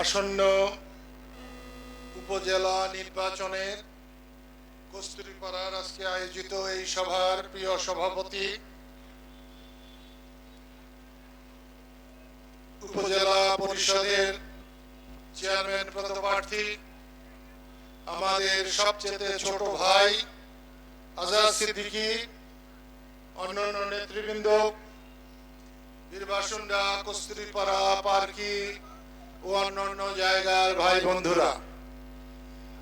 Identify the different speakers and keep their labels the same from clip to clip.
Speaker 1: আসন্ন উপজেলা নির্বাচনের কস্তুরীপাড়ার আজকে আয়োজিত এই সভার প্রিয় সভাপতি উপজেলা পরিষদের চেয়ারম্যান পদপ্রার্থী, আমাদের সবচেয়ে ছোট ভাই আজাদ সিদ্দিকী, অন্যান্য নেতৃবৃন্দ, বীরবাসুন্ডা কস্তুরীপাড়া পার্কি ও অন্যান্য জায়গার ভাই বন্ধুরা,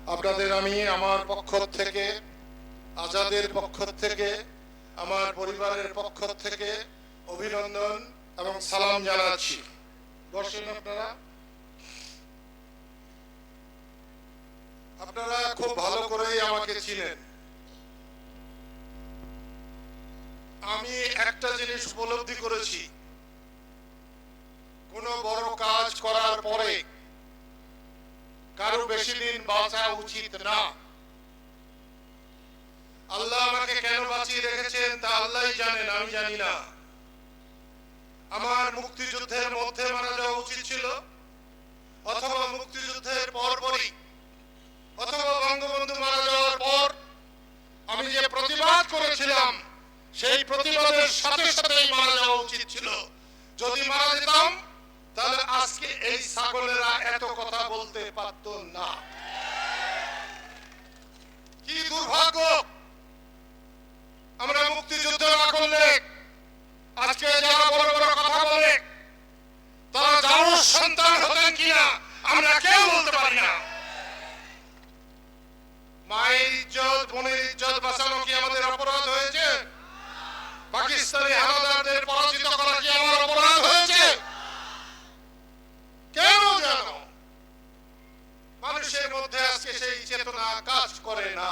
Speaker 1: আপনাদের আমি আমার পক্ষ থেকে, আজাদের পক্ষ থেকে, আমার পরিবারের পক্ষ থেকে অভিনন্দন এবং সালাম জানাচ্ছি। বসেন আপনারা। আপনারা খুব ভালো করেই আমাকে চিনেন। আমি একটা জিনিস উপলব্ধি করেছি। কোন বড় কাজ করার পরে কারও বেশি দিন বাঁচা উচিত না। আল্লাহ আমাকে কেন বাঁচিয়ে রেখেছেন তা আল্লাহই জানেন, আমি জানি না। আমার মুক্তিযুদ্ধের মধ্যে মারা যাওয়া উচিত ছিল, অথবা মুক্তিযুদ্ধের পরপরই, অথবা বঙ্গবন্ধু মারা যাওয়ার পর আমি যে প্রতিবাদ করেছিলাম, সেই প্রতিবাদের সাথে সাথেই মারা যাওয়া উচিত ছিল। যদি মারা যেতাম তাহলে আজকে এই ছাগলেরা এত কথা বলতে পারত না কি দুর্ভাগ্য আমরা মুক্তিযুদ্ধ না করলে আজকে যারা বড় বড় কথা বলে তারা যাওয়ার সন্তান হতেন কিনা আমরা কেউ বলতে পারি না মায়ের ইজ্জত বোনের ইজ্জত বাঁচানো কি আমাদের অপরাধ হয়েছে পাকিস্তানি হানাদারদের পরাজিত করা কি আমার অপরাধ হয়েছে কেন যেন মানুষের মধ্যে আজকে সেই চেতনা কাজ করে না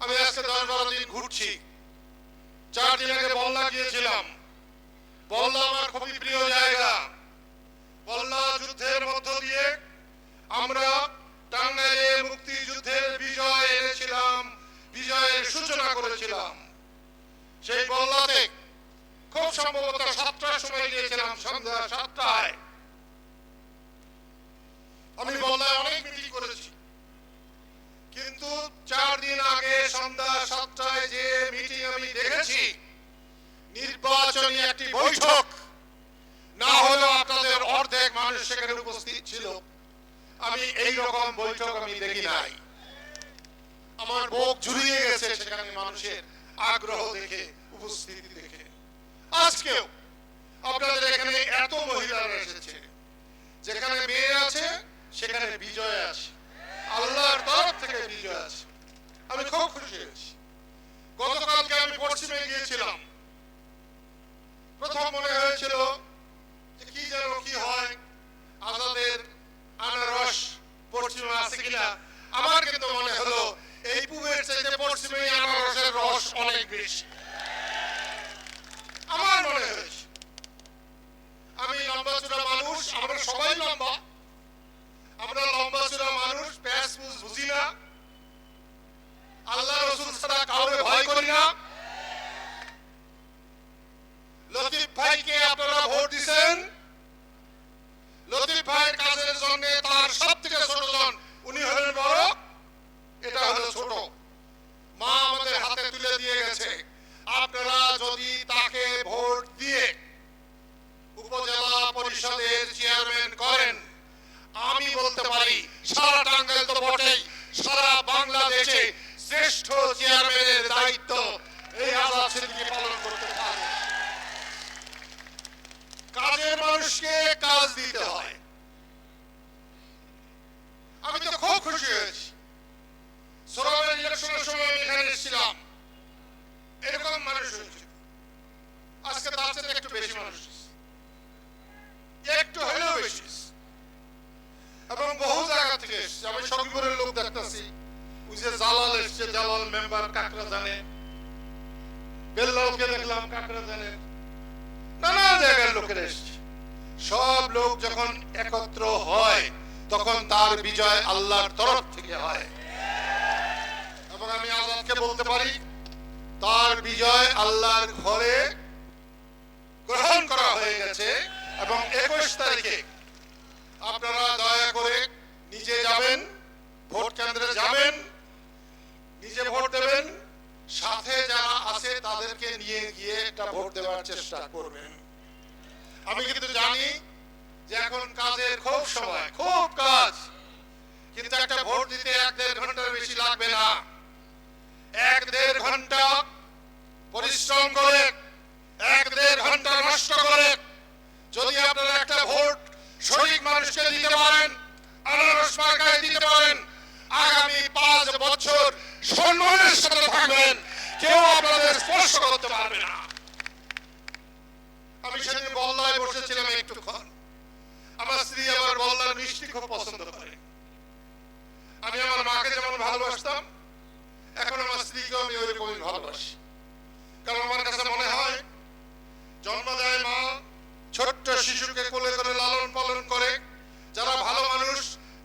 Speaker 1: আমি আজকে দশ বারো দিন ঘুরছি চার দিন আগে বল্লা গিয়েছিলাম বল্লা আমার খুবই প্রিয় জায়গা বল্লা যুদ্ধের মধ্য দিয়ে আমরা টাঙ্গাইলে মুক্তিযুদ্ধের বিজয় এনেছিলাম বিজয়ের সূচনা করেছিলাম। সেই বল্লাতে খুব সম্ভবত সাতটার সময় গিয়েছিলাম সন্ধ্যা সাতটায়। আমি বল্লায় অনেক মিটিং করেছি। কিন্তু চার দিন আগে সন্ধ্যা সাতটায় যে মিটিং আমি দেখেছি, নির্বাচনী একটি বৈঠক, না হলেও আপনাদের অর্ধেক মানুষ সেখানে উপস্থিত ছিল। আমি এই রকম বৈঠক আমি দেখি নাই। আমার বুক জুড়িয়ে গেছে সেখানে মানুষের আগ্রহ দেখে, উপস্থিতি দেখে। আজকেও আপনাদের এখানে এত মহিলারা এসেছে, যেখানে মেয়ে আছে, সেখানে বিজয় আছে। আল্লাহর তরফ থেকে বিজয় আছে। আমি খুব খুশি হয়েছি। গতকালকে আমি পশ্চিমে গিয়েছিলাম প্রথম মনে হয়েছিল যে কি যেন কি হয় আজাদের আনারস পশ্চিমে আছে কিনা আমার কিন্তু মনে হলো এই পূবের চাইতে পশ্চিমে আনারসের রস অনেক বেশি আমার মনে হয়েছে আমি লম্বা চূড়া মানুষ আমরা সবাই লম্বা। আমরা লম্বা চূড়া মানুষ প্যাস পুস বুঝি না। আল্লাহ রসুল ছাড়া কাউরে ভয় করি না। লতিফ ভাইকে আপনারা ভোট দিছেন। লতিফ ভাইয়ের কাজের জন্য তার সব থেকে ছোট জন, উনি হলেন বড়, এটা হলো ছোট। মা আমাদের হাতে তুলে দিয়ে গেছে। আপনারা যদি তাকে ভোট দিয়ে উপজেলা পরিষদের চেয়ারম্যান করেন। আমি বলতে পারি, সারা টাঙ্গাইল তো বটেই, সারা বাংলাদেশে শ্রেষ্ঠ চেয়ারম্যানের দায়িত্ব এই আজাদ সিদ্দিকী পালন করতে পারে। কাজের মানুষকে কাজ দিতে হয় আমি তো খুব খুশি হয়েছি সরবের ইলেকশনের সময় আমি এখানে এসেছিলাম এরকম মানুষ হয়েছে আজকে তার সাথে একটু বেশি মানুষ এসেছে। একটু হলেও বেশি এসেছে। এবং বহু জায়গা থেকে এসছে আমি সখীপুরের লোক দেখতেছি ওই যে জালাল এসছে জালাল মেম্বার কাকরা জানে বেল্লালকে দেখলাম নানা জায়গার লোকের এসছে। সব লোক যখন একত্র হয়, তখন তার বিজয় আল্লাহর তরফ থেকে হয়। এবং আমি আজাদকে বলতে পারি, তার বিজয় আল্লাহর ঘরে গ্রহণ করা হয়ে গেছে। এবং একুশ তারিখে আপনারা দয়া করে নিজে যাবেন ভোট কেন্দ্রে যাবেন নিজে ভোট দেবেন সাথে যারা আছে তাদেরকে নিয়ে গিয়ে একটা ভোট চেষ্টা করবেন। আমি কিন্তু জানি যে এখন কাজের খুব সময়, খুব কাজ। কিন্তু একটা ভোট দিতে এক দেড় ঘণ্টার বেশি লাগবে না। এক দেড় ঘণ্টা পরিশ্রম করে মাকে যেমন ভালোবাসতাম, এখন আমার স্ত্রীকে আমি ওইরকমই ভালোবাসি। কারণ আমার কাছে মনে হয়, জন্ম দেয় মা, ছোট্ট শিশুকে কোলে করে লালন পালন করে। যারা ভালো মানুষ,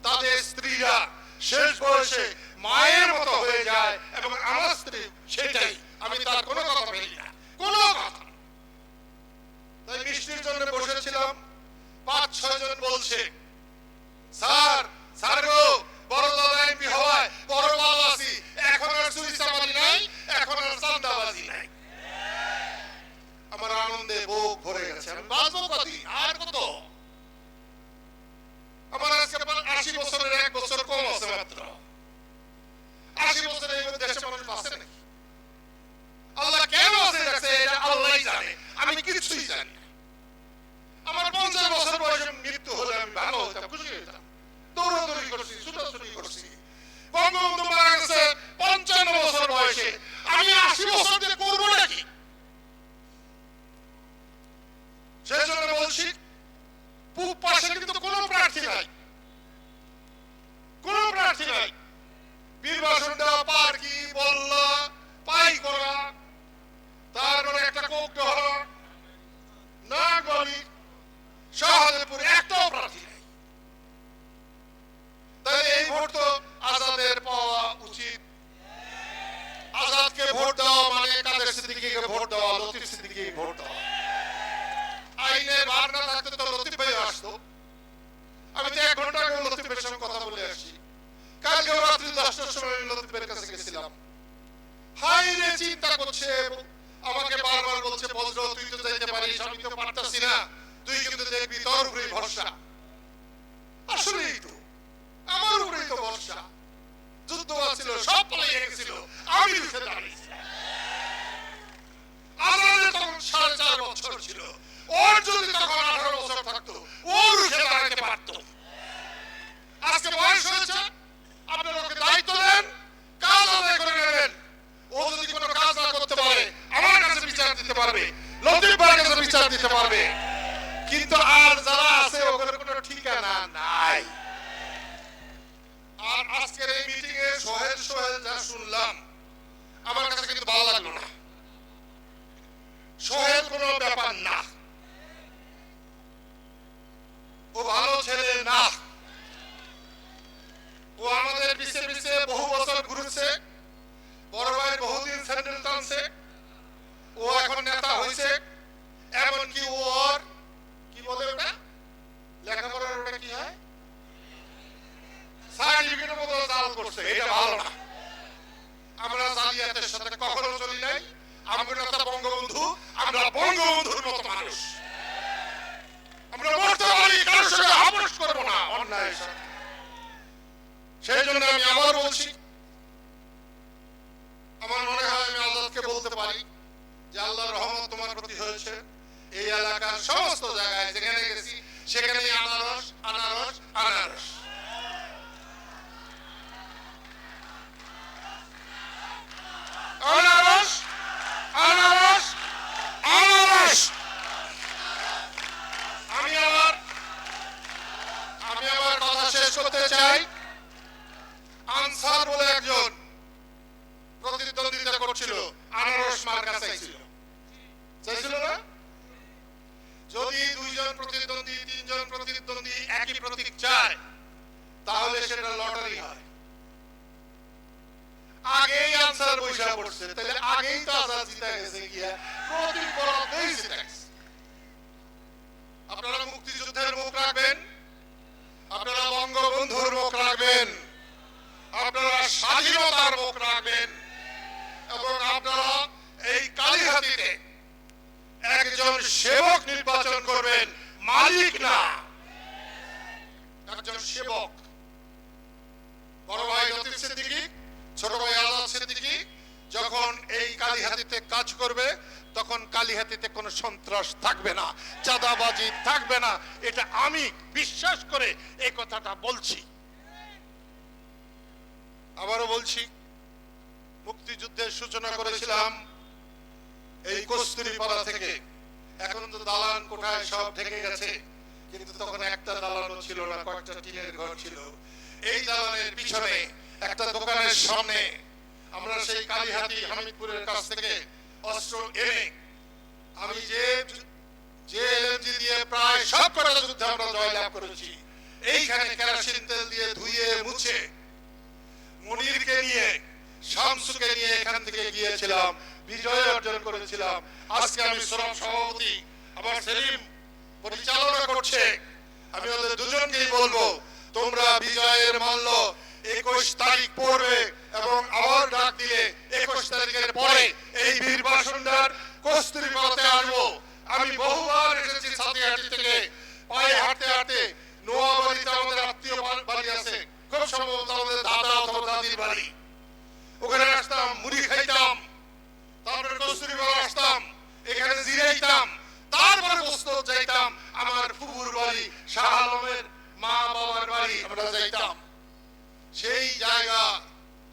Speaker 1: তাদের স্ত্রীরা শেষ বয়সে মায়ের মতো হয়ে যায় এবং আমার স্ত্রী সেটাই। আমি তার কোনো কথা ফেলি না কোনো কথা না। তাই মিষ্টির জন্য বসেছিলাম পাঁচ ছয় জন বলছে স্যার স্যার গো বড় দাদা এমপি হওয়ায় বড় লাল আছি এখন আর চুরি চামারি নাই এখন আর চান্দাবাজি নাই আমার আনন্দে বুক ভরে গেছে আমি বাঁচবো কতদিন আর কত আমার আজকে প্রায় আশি বছরের এক বছর কম আছে মাত্র আশি বছরের এই দেশে মানুষ বাঁচে নাকি আল্লাহ কেন আছে রাখছে এটা আল্লাহই জানে আমি কিছুই জানি না আমার পঞ্চাশ বছর বয়সে মৃত্যু হলে আমি ভালো হতাম খুশি হতাম দৌড়াদৌড়ি করছি ছুটাছুটি করছি বঙ্গবন্ধু মারা গেছে পঞ্চান্ন বছর বয়সে আমি আশি বছর দিয়ে করব নাকি সেই জন্য বলছি পূব পাশে কিন্তু কোনো প্রার্থী নাই কোনো প্রার্থী নাই বীরবাসন দেওয়া পার্কি বল্লা পাই করা তারপরে একটা কোক হওয়া না গলি শাহজাদপুর একটাও প্রার্থী নেই তাহলে এই ভোট তো আজাদের পাওয়া উচিত আজাদকে ভোট দেওয়া মানে কাদের সিদ্দিকিকে ভোট দেওয়া লতিফ সিদ্দিকিকে ভোট দেওয়া আইনে বার না থাকতে তো লতিফ ভাই আসতো। আমি তো এক ঘণ্টা আগে লতিফের সঙ্গে কথা বলে আসছি কালকে রাত্রি দশটার সময় লতিফের কাছে গেছিলাম। হাই রে চিন্তা করছে আমাকে বারবার বলছে বজ্র তুই তো যাইতে পারিস, আমি তো পারতাছি না। তুই কিন্তু দেখবি তোর উপরেই ভরসা আসলেই তো আমার উপরেই তো ভরসা যুদ্ধ ছিল সব পালিয়ে গেছিল আমি রুখে দাঁড়িয়েছি আমাদের তখন সাড়ে চার বছর ছিল ওর যদি তখন আঠারো বছর থাকতো ও রুখে দাঁড়াতে পারতো আজকে বয়স হয়েছে আপনারা ওকে দায়িত্ব দেন কাজ আদায় করে নেবেন ও যদি কোনো কাজ না করতে পারে আমার কাছে বিচার দিতে পারবে। লতিফ কাছে বিচার দিতে পারবে। কিন্তু আর যারা আছে ওখানে কোনো ঠিকানা নাই। আর আজকের এই মিটিং এ সোহেল সোহেল, যা শুনলাম, আমার কাছে কিন্তু ভালো লাগল না। সোহেল কোনো ব্যাপার না। ও ভালো ছেলে না। ও আমাদের পিছে পিছে বহু বছর ঘুরেছে বড় ভাই বহুদিন স্যান্ডেল টানছে ও এখন নেতা হয়েছে এমনকি ও ওর কি বলে ওটা লেখাপড়ার ওটা কি হয় সার্টিফিকেটের মতো জাল করছে এটা ভালো না আমরা জালিয়াতের সাথে কখনো চলি নাই আমরা নেতা বঙ্গবন্ধু আমরা মানুষ। আমরা মরতে পারি, কারোর সঙ্গে আপোষ করব না, অন্যায়ের সাথে। সেই জন্য আমি আবার বলছি, আমার মনে হয় আমি আল্লাহকে বলতে পারি যে আল্লাহর রহমত তোমার প্রতি হয়েছে। এই এলাকার সমস্ত জায়গায় যেখানে গেছি সেখানে আনারস আনারস আনারস। দুইজন প্রতিদ্বন্দ্বী, তিনজন প্রতিদ্বন্দ্বী, একই প্রতীক চায়। তাহলে সেটা লটারি হয়। আগেই আনসার পয়সা পড়ছে, তাহলে আগেই তো আজাদ জিতা গেছে গিয়া হ্যাঁ? জিতা গেছে। আপনারা মুক্তিযুদ্ধের মুখ রাখবেন, আপনারা বঙ্গবন্ধুর মুখ রাখবেন, আপনারা স্বাধীনতার মুখ রাখবেন। মালিক না একজন সেবক। বড় ভাই লতিফ সিদ্দিকী, ছোট ভাই আজাদ সিদ্দিকী, যখন এই কালীহাতিতে কাজ করবে, তখন কালীহাতিতে কোনো সন্ত্রাস থাকবে না, চাঁদাবাজি থাকবে না। এটা আমি বিশ্বাস করে এই কথাটা বলছি। আবারও বলছি, মুক্তিযুদ্ধের সূচনা করেছিলাম এই কস্তুরীপাড়া থেকে। এখন তো দালান কোঠায় সব ঢেকে গেছে। কিন্তু তখন একটা দালানও ছিল না, কয়েকটা টিনের ঘর ছিল। এই দালানের পিছনে একটা দোকানের সামনে আমরা সেই কালীহাতি হামিদপুরের কাছ থেকে অস্ত্র এনে আমি যে যে এলএমজি দিয়ে প্রায় সব কটা যুদ্ধে আমরা জয়লাভ করেছি, এইখানে কেরোসিন তেল দিয়ে ধুয়ে মুছে মনিরকে নিয়ে শামসুকে নিয়ে এখান থেকে গিয়েছিলাম, বিজয় অর্জন করেছিলাম। আজকে আমি শ্রম সভাপতি, আমার সেলিম পরিচালনা করছে। আমি ওদের দুজনকেই বলব, তোমরা বিজয়ের মাল্য একুশ তারিখ পড়বে এবং আবার ডাক দিলে একুশ তারিখের পরে এই বীর বাসন্দার কস্তুরি পালাতে আসব। আমি বহুবার এসেছি সাথিহাটি থেকে, পায়ে হাঁটতে হাঁটতে। নোয়াবাড়িতে আমাদের আত্মীয় বাড়ি আছে, খুব সম্ভবত আমাদের দাদা অথবা দাদির বাড়ি। ওখানে আসতাম, মুড়ি খাইতাম, তারপরে কস্তুরি পালা আসতাম, এখানে জিরাইতাম তারপরে বস্তু যাইতাম, আমার ফুপুর বাড়ি, শাহ আলমের মা বাবার বাড়ি আমরা যাইতাম। সেই জায়গা,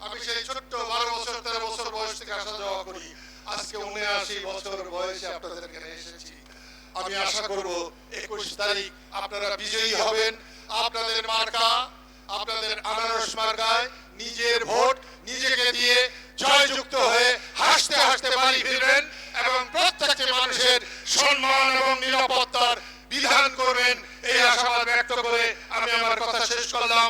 Speaker 1: আমি সেই ছোট্ট বারো বছর, তেরো বছর বয়স থেকে আসা যাওয়া করি। আজকে উনআশি বছর বয়সে আপনাদের এখানে এসেছি। আমি আশা করব একুশ তারিখ আপনারা বিজয়ী হবেন। আপনাদের মার্কা, আপনাদের আনারস মার্কায় নিজের ভোট নিজেকে দিয়ে জয়যুক্ত হয়ে হাসতে হাসতে বাড়ি ফিরবেন এবং প্রত্যেকটি মানুষের সম্মান এবং নিরাপত্তার বিধান করবেন। এই আশাবাদ ব্যক্ত করে আমি আমার কথা শেষ করলাম।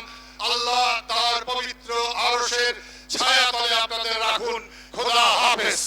Speaker 1: আল্লাহ তার পবিত্র আরসের ছায়া তলে আপনাদের রাখুন। খোদা হাফেজ।